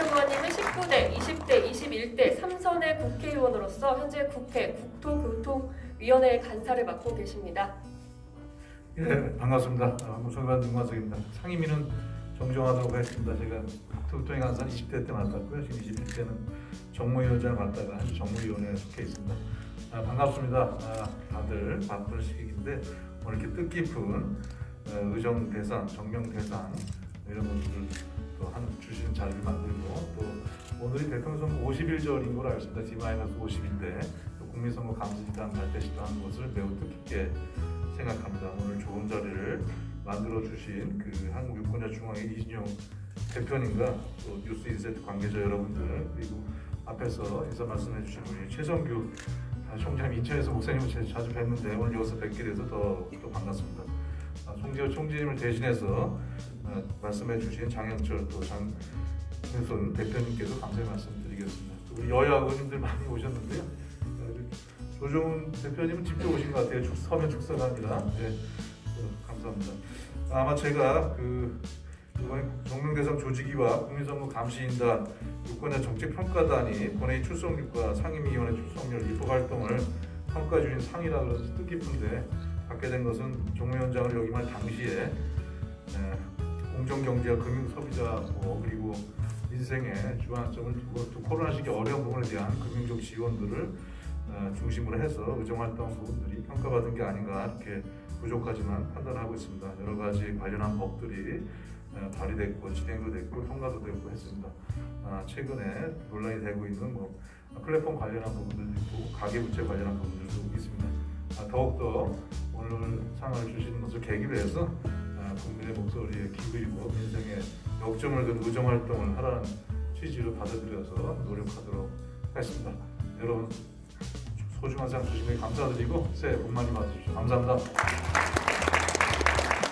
의원님은 19대, 20대, 21대 3선의 국회의원으로서 현재 국회 국토교통위원회 간사를 맡고 계십니다. 예, 반갑습니다. 무소관 윤관석입니다. 상임위는 정정하도록 하겠습니다. 제가 국토교통위 간사 20대 때 맡았고요. 지금 21대는 정무위원장을 맡다가 정무위원회에 속해 있습니다. 아, 반갑습니다. 아, 다들 바쁜 시기인데 오늘 이렇게 뜻깊은 어, 의정 대상, 정명 대상 이런 것들을 또한 주시는 자리를 오늘이 대통령 선거 50일절인 걸로 알고 있습니다. D-50인데 국민선거 감시단 발대식도 하는 것을 매우 뜻깊게 생각합니다. 오늘 좋은 자리를 만들어 주신 그 한국 유권자 중앙회 이진용 대표님과 또 뉴스 인사이트 관계자 여러분들 그리고 앞에서 인사 말씀해 주신 우리 최성규 아, 총장님 인천에서 목사님을 자- 자주 뵀는데 오늘 여기서 뵙게 돼서 더, 더 반갑습니다. 아, 송지호 총재님을 대신해서 아, 말씀해 주신 장현철 또 장 윤선 대표님께도 감사의 말씀드리겠습니다. 또 우리 여야 의원님들 많이 오셨는데요. 조정훈 대표님은 직접 오신 것 같아요. 축, 서면 축사가 아니라. 네, 어, 감사합니다. 아마 제가 그 이번 정명대상 조직위와 국민선거 감시인단 유권자 정책평가단이 본회의 출석률과 상임위원회 출석률 입법 활동을 평가해 주신 상이라 그래서 뜻깊은데 받게 된 것은 정무위원장을 역임할 당시에 에, 공정경제와 금융소비자 보호 그리고 민생의 주안점을 두고 또 코로나 시기 어려운 부분에 대한 금융적 지원들을 어, 중심으로 해서 의정활동 부분들이 평가받은 게 아닌가 이렇게 부족하지만 판단하고 있습니다. 여러 가지 관련한 법들이 어, 발의됐고 진행도 됐고 통과도 되고 했습니다. 아, 최근에 논란이 되고 있는 뭐 플랫폼 관련한 부분들도 있고 가계부채 관련한 부분들도 있습니다. 아, 더욱더 오늘 상을 주시는 것을 계기로 해서 아, 국민의 목소리에 기울이고 민생의 역점을 둔 의정활동을 하라는 취지로 받아들여서 노력하도록 하겠습니다. 여러분 소중한 상 주심에 감사드리고 새해 복 많이 받으십시오. 감사합니다.